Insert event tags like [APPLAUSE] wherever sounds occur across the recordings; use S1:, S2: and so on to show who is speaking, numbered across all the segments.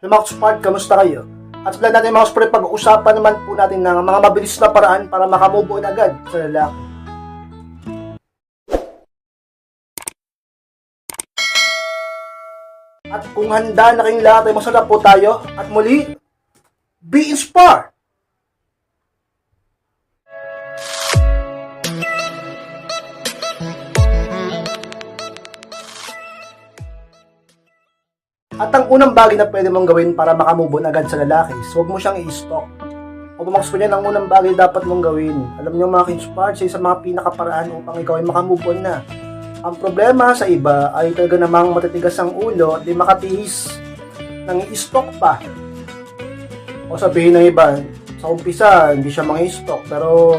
S1: Hello mga Spad, kamusta kayo? At sa natin mga Spad, pag-uusapan naman po natin ng mga mabilis na paraan para makamove on agad sa lalaki. At kung handa na kayong lahat ay masarap po tayo. At muli, be inspired! At ang unang bagay na pwede mong gawin para makamove on agad sa lalaki, is huwag mo siyang i-stalk. O bumakas po niyan, ang unang bagay dapat mong gawin. Alam niyo mga kinspart, isa sa mga pinakaparaan upang ikaw ay makamove on na. Ang problema sa iba ay talaga namang matitigas ang ulo, di makatiis nang i-stalk pa. O sabihin ng iba, sa umpisa, hindi siya mga i-stalk, pero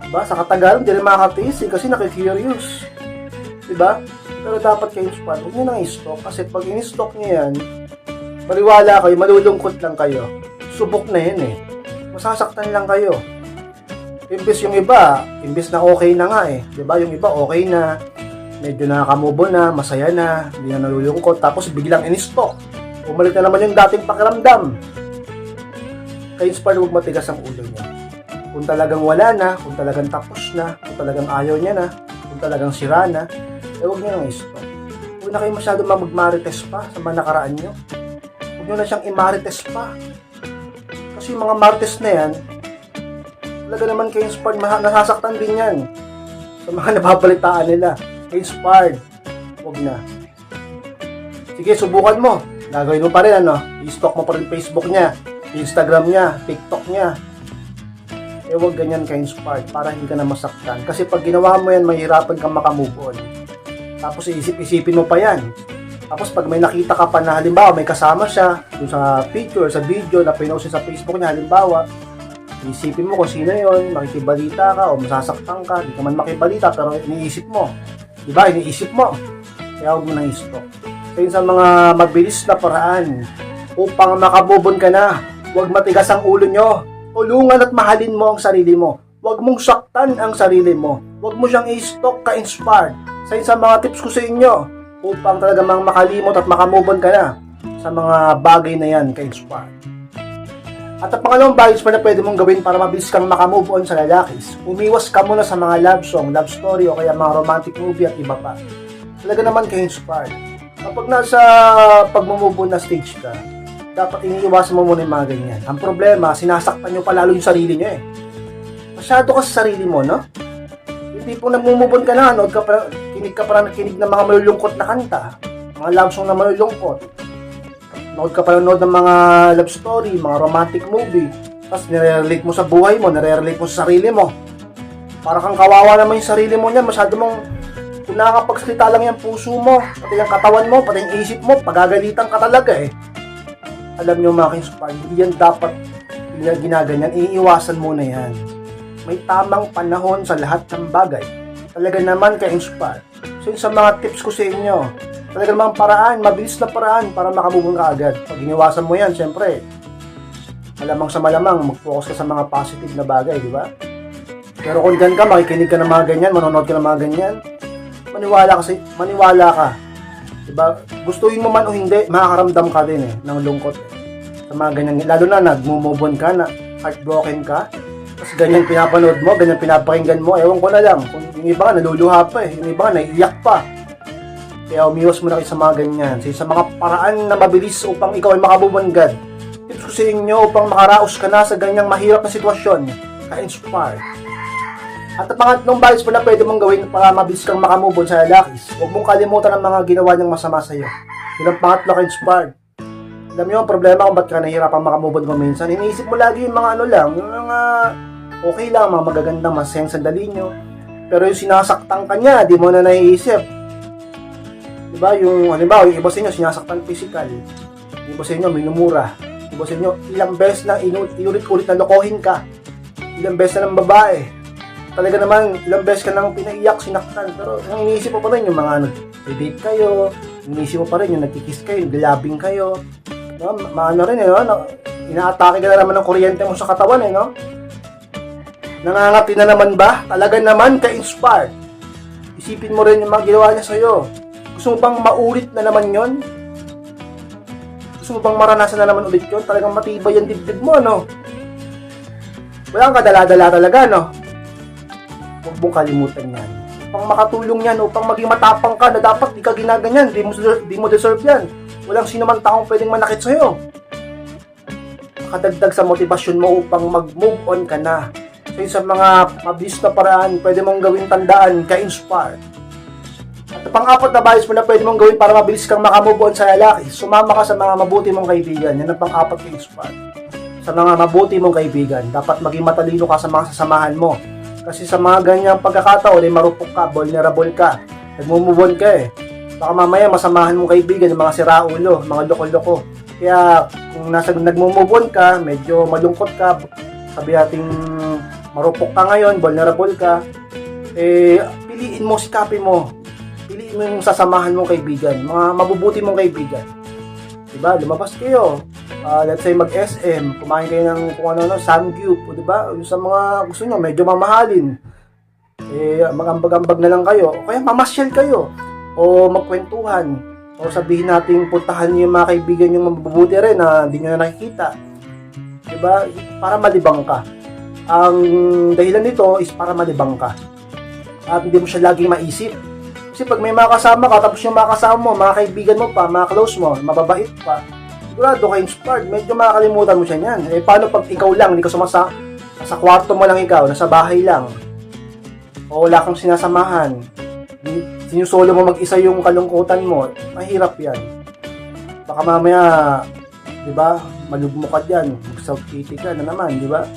S1: diba, sa katagalan, hindi rin makakatiis eh, kasi nakikurious. Diba? Pero dapat kayo spot, huwag nyo nang i-stalk kasi pag in-stalk nyo yan, paliwala kayo, malulungkot lang kayo. Subok na yan eh. Masasaktan lang kayo. Imbis yung iba, imbis na okay na nga eh. ba Yung iba okay na, medyo nakakamubo na, masaya na, hindi na nalulungkot, tapos biglang in-stalk. Bumalik na naman yung dating pakiramdam. Kayo spot, huwag matigas ang ulo niya. Kung talagang wala na, kung talagang tapos na, kung talagang ayaw niya na, kung talagang sira na, eh huwag niyo nang i-stop. Huwag na kayo masyado magmarites pa sa mga nakaraan niyo. Huwag niyo na siyang imarites pa. Kasi yung mga marites na yan, talaga naman kayo inspired, nasasaktan din yan. Sa mga [LAUGHS] nababalitaan nila. Inspired. Huwag na. Sige, subukan mo. Gagawin mo pa rin, ano? I-stalk mo pa rin Facebook niya, Instagram niya, TikTok niya. Eh, huwag ganyan ka-inspired para hindi ka na masaktan. Kasi pag ginawa mo yan, mahirapan kang makamove on. Tapos iisip-isipin mo pa yan. Tapos pag may nakita ka pa na halimbawa may kasama siya dun sa picture, sa video na pinost sa Facebook niya halimbawa, isipin mo kung sino yon, makikibalita ka o masasaktan ka, di ka man makibalita pero iniisip mo. Diba? Iniisip mo. Kaya huwag mo nang istok. So yun sa mga mabilis na paraan upang makabubon ka na. Huwag matigas ang ulo nyo. Tulungan at mahalin mo ang sarili mo. Huwag mong saktan ang sarili mo. Huwag mo siyang i-stalk ka-inspired. Sa sa mga tips ko sa inyo upang talaga mang makalimot at makamove on ka na sa mga bagay na yan ka-inspired. At ang pangalawang bagay pa na pwede mong gawin para mabilis kang makamove on sa lalakis, umiwas ka muna sa mga love song, love story o kaya mga romantic movie at iba pa. Talaga naman kayo inspired. Kapag nasa pagmumove on na stage ka, dapat iniiwasan mo muna yung mga ganyan. Ang problema, sinasaktan nyo palalo yung sarili nyo eh. Masyado ka sa sarili mo, no? Hindi po nagmumove on ka na, nood ka pa, kinig ka pa na kinig ng mga malulungkot na kanta, mga love song na malulungkot, Nood ka pa nood ng mga love story, mga romantic movie. Tapos nire-relate mo sa buhay mo, nire-relate mo sa sarili mo. Para kang kawawa naman yung sarili mo niyan, masyado mong kung nakakapagsalita lang yung puso mo, pati yung katawan mo, pati yung isip mo, pagagalitan ka talaga eh. Alam nyo mga kinspar, hindi yan dapat ginaganyan, iiwasan mo na yan. May tamang panahon sa lahat ng bagay. Talaga naman ka inspire. So yun sa mga tips ko sa inyo, talaga namang paraan, mabilis na paraan para makabubong ka agad. Pag iniwasan mo yan, syempre, malamang sa malamang, mag-focus ka sa mga positive na bagay, di ba? Pero kung dyan ka, makikinig ka ng mga ganyan, manonood ka ng mga ganyan, maniwala kasi, maniwala ka. Di ba? Gustuin mo man o hindi, makakaramdam ka din eh, ng lungkot. Eh. Sa mga ganyan, lalo na nagmumove on ka, na heartbroken ka, tapos ganyan pinapanood mo, ganyan pinapakinggan mo, ewan ko na lang. Kung yung iba naluluha pa eh. Yung iba nga, naiiyak pa. Kaya umiwas mo na kayo sa mga ganyan. Sa, sa mga paraan na mabilis upang ikaw ay makabubangad. Tips ko sa inyo upang makaraos ka na sa ganyang mahirap na sitwasyon. Ka-inspire. At ang pangatlong bagay pa na pwede mong gawin para mabilis kang makamove sa lalakis. Huwag mong kalimutan ang mga ginawa niyang masama sa iyo. Yun ang pangatlo ka-inspired. Alam ang problema kung ba't ka nahihirapan makamove on mo minsan. Iniisip mo lagi yung mga ano lang, yung mga okay lang, mga magagandang masayang sandali niyo. Pero yung sinasaktan ka niya, di mo na naiisip. Diba? Yung, halimbawa, yung iba sa inyo, sinasaktan physical. Yung iba sa inyo, minumura. Yung iba sa inyo, ilang beses na inu- inulit-ulit na lokohin ka. Ilang beses na ng babae. Talaga naman, ilang beses ka nang pinaiyak, sinaktan. Pero ang iniisip mo pa rin yung mga ano, date kayo, iniisip mo pa rin yung nagkikiss kayo, galabing kayo. No? Maano rin eh, no? Na- Inaatake ka na naman ng kuryente mo sa katawan eh, no? Nangangati na naman ba? Talaga naman ka-inspired. Isipin mo rin yung mga ginawa niya sa'yo. Gusto mo bang maulit na naman yon? Gusto mo bang maranasan na naman ulit yun? Talagang matibay yung dibdib mo, no? Wala kang kadala-dala talaga, no? Huwag mong kalimutan yan. Upang makatulong yan, upang maging matapang ka na dapat di ka ginaganyan, di mo, di mo deserve yan. Walang sino man taong pwedeng manakit sa'yo. Makadagdag sa motivasyon mo upang mag-move on ka na. So sa mga mabilis na paraan, pwede mong gawin tandaan, ka-inspire. At pang-apat na bias mo na pwede mong gawin para mabilis kang makamove on sa lalaki, sumama ka sa mga mabuti mong kaibigan. Yan ang pang-apat ka inspire. Sa mga mabuti mong kaibigan, dapat maging matalino ka sa mga sasamahan mo. Kasi sa mga ganyang pagkakataon, ay marupok ka, vulnerable ka, nagmumove on ka eh. Baka mamaya masamahan mong kaibigan yung mga siraulo, mga loko-loko. Kaya kung nasa nagmumove on ka, medyo malungkot ka, sabi nating marupok ka ngayon, vulnerable ka, eh, piliin mo, sikapin mo. Piliin mo yung sasamahan mong kaibigan, mga mabubuti mong kaibigan. Diba? Lumabas kayo. Ah, let's say mag-SM, kumain kayo ng kung ano, ano Samgyup, o diba? Sa mga gusto nyo, medyo mamahalin. Eh, magambag-ambag na lang kayo. O kaya mamasyal kayo. O magkwentuhan. O sabihin natin, puntahan niyo yung mga kaibigan yung mabubuti rin na hindi nyo na nakikita. Diba? Para malibang ka. Ang dahilan nito is para malibang ka. At hindi mo siya laging maisip. Kasi pag may mga kasama ka, tapos yung mga kasama mo, mga kaibigan mo pa, mga close mo, mababait pa, sigurado ka inspired, medyo makakalimutan mo siya niyan. Eh, paano pag ikaw lang, hindi ka sumasa, nasa kwarto mo lang ikaw, nasa bahay lang, o wala kang sinasamahan, sinusolo mo mag-isa yung kalungkutan mo, mahirap yan. Baka mamaya, di ba, malugmo ka dyan, mag-self-pity ka na naman, di ba?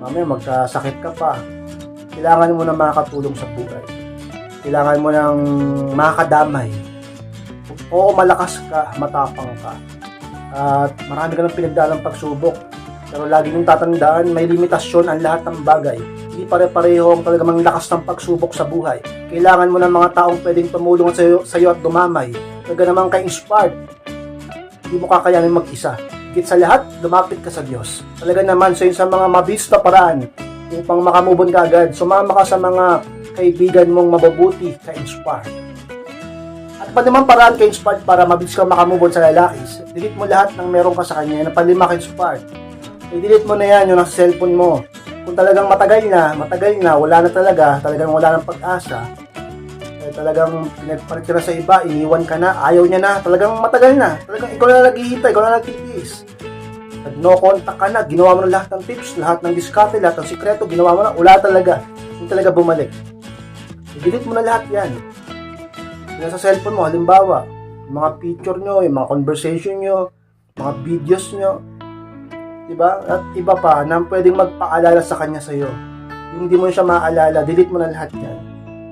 S1: Mamaya magkasakit ka pa. Kailangan mo na makakatulong sa buhay kailangan mo ng makadamay. Oo, malakas ka, matapang ka. At marami ka ng pinagdalang pagsubok. Pero lagi nyung tatandaan, may limitasyon ang lahat ng bagay. Hindi pare-pareho ang talagang lakas ng pagsubok sa buhay. Kailangan mo ng mga taong pwedeng tumulong sa iyo, sa iyo at dumamay. Talaga naman ka-inspired. Hindi mo kakayanin mag-isa. Higit sa lahat, lumapit ka sa Diyos. Talaga naman, sa sa mga mabilis na paraan upang makamubon ka agad, sumama ka sa mga kaibigan mong mababuti ka-inspire. At pa naman paraan ka-inspired para mabilis kang makamove on sa lalaki. Delete mo lahat ng meron ka sa kanya na palima ka-inspired. I-delete mo na yan yung nasa cellphone mo. Kung talagang matagal na, matagal na, wala na talaga, talagang wala ng pag-asa, eh, talagang na sa iba, iniwan ka na, ayaw niya na, talagang matagal na, talagang ikaw na naghihintay, ikaw na nagtitiis. Nag no contact ka na, ginawa mo na lahat ng tips, lahat ng diskarte, lahat ng sikreto, ginawa mo na, wala talaga, hindi talaga bumalik. I-delete mo na lahat yan. Yung sa cellphone mo, halimbawa, yung mga picture nyo, yung mga conversation nyo, mga videos nyo, diba? At iba pa na pwedeng magpaalala sa kanya sa'yo. Yung hindi mo siya maaalala, delete mo na lahat yan.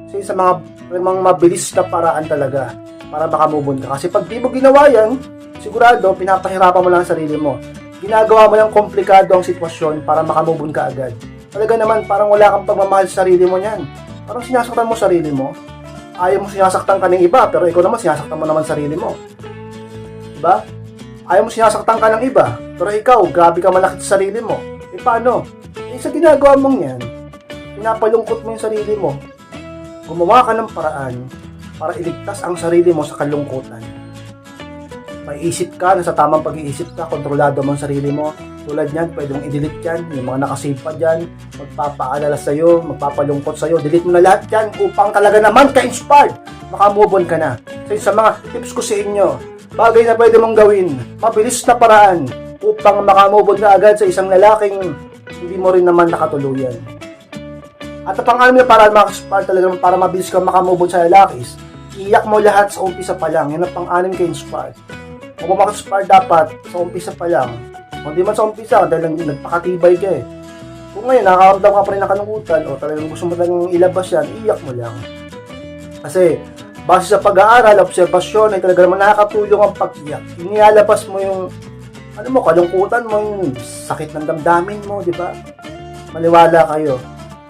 S1: Kasi sa mga, mga mabilis na paraan talaga para makamove ka. Kasi pag di mo ginawa yan, sigurado, pinapahirapan mo lang ang sarili mo. Ginagawa mo lang komplikado ang sitwasyon para makamove ka agad. Talaga naman, parang wala kang pagmamahal sa sarili mo niyan Parang sinasaktan mo sarili mo. Ayaw mo sinasaktan ka ng iba, pero ikaw naman sinasaktan mo naman sarili mo. Diba? Ayaw mo sinasaktan ka ng iba, pero ikaw, grabe ka malaki sa sarili mo. E paano? Eh sa ginagawa mong yan, pinapalungkot mo yung sarili mo. Gumawa ka ng paraan para iligtas ang sarili mo sa kalungkutan. May isip ka, nasa tamang pag-iisip ka, kontrolado mo ang sarili mo, tulad niyan, pwede mong i-delete yan. Yung mga nakasave pa dyan, magpapaalala sa'yo, magpapalungkot sa'yo. Delete mo na lahat yan upang talaga naman ka-inspired. Makamove on ka na. So, sa mga tips ko sa inyo, bagay na pwede mong gawin, mabilis na paraan upang makamove on ka agad sa isang lalaking hindi mo rin naman nakatuluyan. At ang pang-alam na paraan makaspire talaga para mabilis ka makamove sa lalakis, iyak mo lahat sa umpisa pa lang. Yan ang pang-anim ka-inspired. Kung makaspire dapat sa umpisa pa lang, kung di man sa umpisa, dahil nagpakatibay ka eh. Kung ngayon, nakakaramdam ka pa rin ng kalungkutan o talagang gusto mo talagang ilabas yan, iyak mo lang. Kasi, base sa pag-aaral, obserbasyon, ay talaga naman nakakatulong ang pag-iyak. Inilalabas mo yung, ano mo, kalungkutan mo, sakit ng damdamin mo, di ba? Maniwala kayo.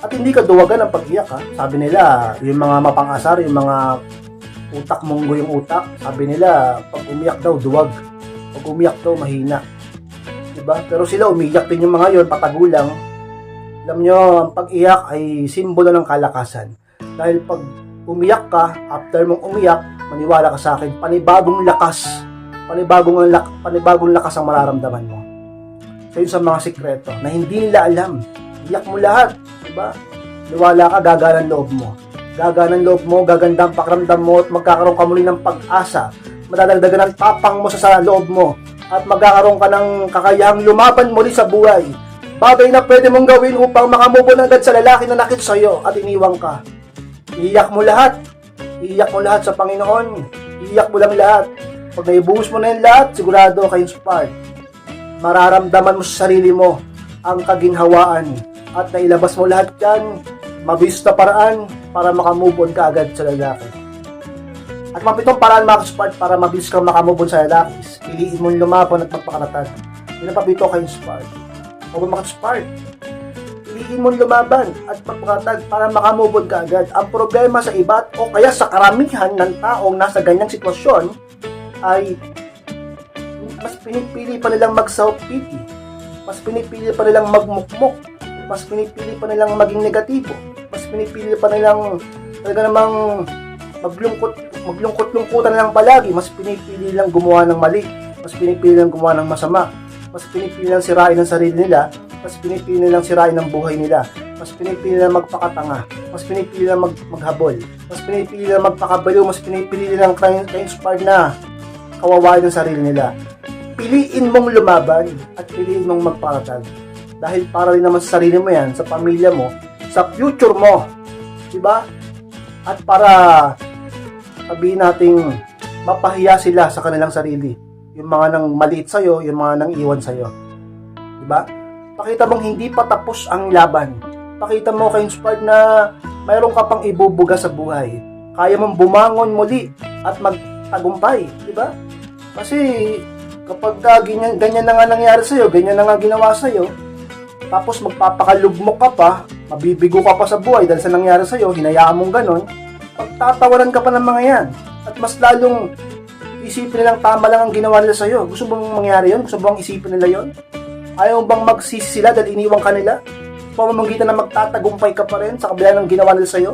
S1: At hindi ka duwagan ng pag-iyak, ha? Sabi nila, yung mga mapang-asar, yung mga utak monggo yung utak, sabi nila, pag umiyak daw, duwag. Pag umiyak daw, mahina. Diba? Pero sila umiyak din yung mga yon patagulang. Alam nyo, ang pag-iyak ay simbolo ng kalakasan. Dahil pag umiyak ka, after mong umiyak, maniwala ka sa akin, panibagong lakas panibagong, lak, panibagong lakas ang mararamdaman mo. So yun sa mga sikreto na hindi nila alam. Iyak mo lahat, di ba? Niwala ka, gagana ang loob mo. Gagana ang loob mo, gaganda ang pakiramdam mo at magkakaroon ka muli ng pag-asa. Madadagdagan ang tapang mo sa, sa loob mo at magkakaroon ka ng kakayahang lumaban muli sa buhay. Bagay na pwede mong gawin upang makamove on agad sa lalaki na nakit sa'yo at iniwang ka. Iiyak mo lahat. Iiyak mo lahat sa Panginoon. Iiyak mo lang lahat. Pag naibuhos mo na yung lahat, sigurado ka inspired. Mararamdaman mo sa sarili mo ang kaginhawaan at nailabas mo lahat yan, mabilis na paraan para makamove on ka agad sa lalaki. At mapitong paraan mga kaspart para mabilis kang makamove on sa lalaki. Piliin mong lumaban at magpakalatag. Yun ang papito ka inspired. O mga kaspart? piliin mong lumaban at magpakatag para makamove on ka agad. Ang problema sa iba o kaya sa karamihan ng taong nasa ganyang sitwasyon ay mas pinipili pa nilang mag self-pity. Mas pinipili pa nilang magmukmok. Mas pinipili pa nilang maging negatibo. Mas pinipili pa nilang talaga namang maglungkot maglungkot-lungkutan na lang palagi. Mas pinipili nilang gumawa ng mali. Mas pinipili nilang gumawa ng masama. Mas pinipili nilang sirain ang sarili nila mas pinipili nilang sirain ang buhay nila. Mas pinipili nilang magpakatanga. Mas pinipili nilang mag maghabol. Mas pinipili nilang magpakabaliw. Mas pinipili nilang ka-inspired na kawawain ang sarili nila. Piliin mong lumaban at piliin mong magpakatag. Dahil para rin naman sa sarili mo yan, sa pamilya mo, sa future mo. Diba? At para sabihin nating mapahiya sila sa kanilang sarili. Yung mga nang maliit sa'yo, yung mga nang iwan sa'yo. Diba? Pakita mong hindi pa tapos ang laban. Pakita mo kay inspired na mayroon ka pang ibubuga sa buhay. Kaya mong bumangon muli at magtagumpay, di ba? Kasi kapag uh, ganyan, ganyan na nga nangyari sa'yo, ganyan na nga ginawa sa'yo, tapos magpapakalugmok ka pa, mabibigo ka pa sa buhay dahil sa nangyari sa'yo, hinayaan mong ganon, pagtatawaran ka pa ng mga yan. At mas lalong isipin nilang tama lang ang ginawa nila sa'yo. Gusto bang mangyari yon? Gusto bang isipin nila yon? Ayaw bang magsisi sila dahil iniwang ka nila? Pamamagitan na magtatagumpay ka pa rin sa kabila ng ginawa nila sa'yo?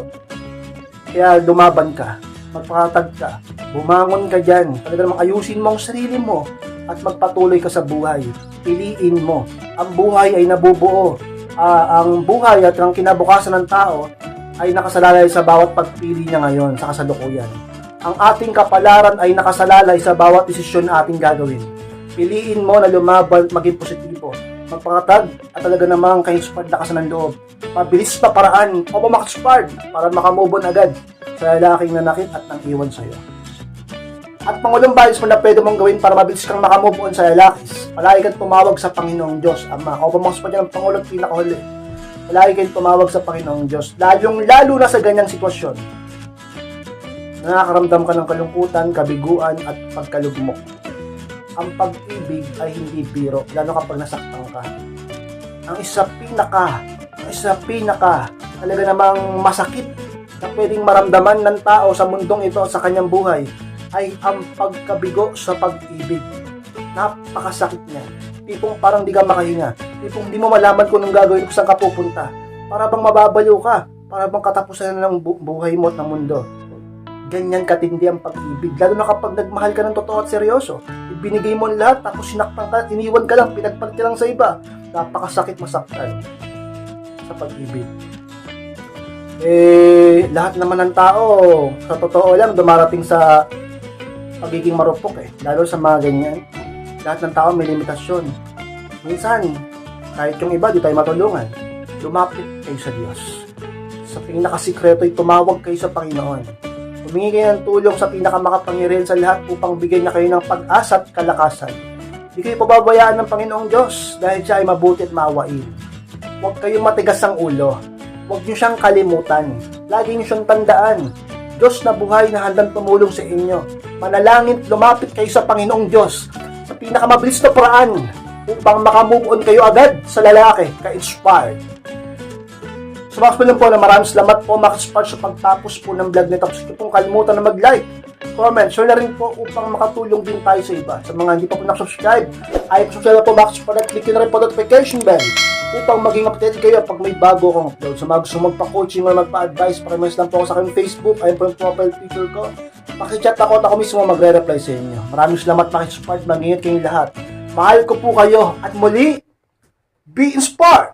S1: Kaya lumaban ka, magpakatag ka, bumangon ka dyan, talaga namang ayusin mo ang sarili mo at magpatuloy ka sa buhay. Piliin mo. Ang buhay ay nabubuo. Ah, ang buhay at ang kinabukasan ng tao ay nakasalalay sa bawat pagpili niya ngayon sa kasalukuyan. Ang ating kapalaran ay nakasalalay sa bawat desisyon na ating gagawin. Piliin mo na lumaban at maging positibo. Magpakatag at talaga namang ka-inspired lakasan ng loob. Mabilis na paraan o makaspard para makamove on agad sa lalaking nanakit at nang iwan sa'yo. At pangulong bayos mo na pwede mong gawin para mabilis kang makamove on sa lalakis. Palagi kang tumawag sa Panginoong Diyos, Ama. O pamakspan niya ng Pangulong pinakahuli. Palagi kang tumawag sa Panginoong Diyos. Lalong lalo na sa ganyang sitwasyon. Nakakaramdam ka ng kalungkutan, kabiguan at pagkalugmok ang pag-ibig ay hindi biro, lalo kapag nasaktan ka. Ang isa pinaka, ang isa pinaka, talaga namang masakit na pwedeng maramdaman ng tao sa mundong ito sa kanyang buhay ay ang pagkabigo sa pag-ibig. Napakasakit niya. Tipong parang di ka makahinga. Tipong di mo malaman kung anong gagawin kung saan ka pupunta. Para bang mababaliw ka. Para bang katapusan na ng bu- buhay mo at ng mundo. Ganyan katindi ang pag-ibig. Lalo na kapag nagmahal ka ng totoo at seryoso. Ibinigay mo lahat, tapos sinaktan ka, iniwan ka lang, pinagpalit ka lang sa iba. Napakasakit masaktan sa pag-ibig. Eh, lahat naman ng tao, sa totoo lang, dumarating sa pagiging marupok eh. Lalo sa mga ganyan. Lahat ng tao may limitasyon. Minsan, kahit yung iba, di tayo matulungan. Lumapit kayo sa Diyos. Sa pinakasikreto tumawag kayo sa Panginoon. Humingi kayo ng tulong sa pinakamakapangyarihan sa lahat upang bigyan niya kayo ng pag-asa at kalakasan. Hindi kayo pababayaan ng Panginoong Diyos dahil siya ay mabuti at maawain. Huwag kayong matigas ang ulo. Huwag niyo siyang kalimutan. Lagi niyo siyang tandaan. Diyos na buhay na handang tumulong sa inyo. Manalangin, lumapit kayo sa Panginoong Diyos sa pinakamabilis na paraan upang makamove on kayo agad sa lalaki, ka-inspired. Po lang po na maraming salamat po Max Sparks sa pagtapos po ng vlog nito. Tapos pong kalimutan na mag-like comment, share na rin po upang makatulong din tayo sa iba. Sa mga hindi pa po nakasubscribe, ay subscribe na po Max para click nyo na rin po notification bell upang maging updated kayo pag may bago akong upload. Sa mga gusto magpa-coaching o magpa-advise, pakimess lang po ako sa aking Facebook. Ayun po yung profile picture ko. Pakichat ako at ako mismo magre-reply sa inyo. Maraming salamat pakisupport. Mag-ingat kayong lahat. Mahal ko po kayo at muli, be inspired!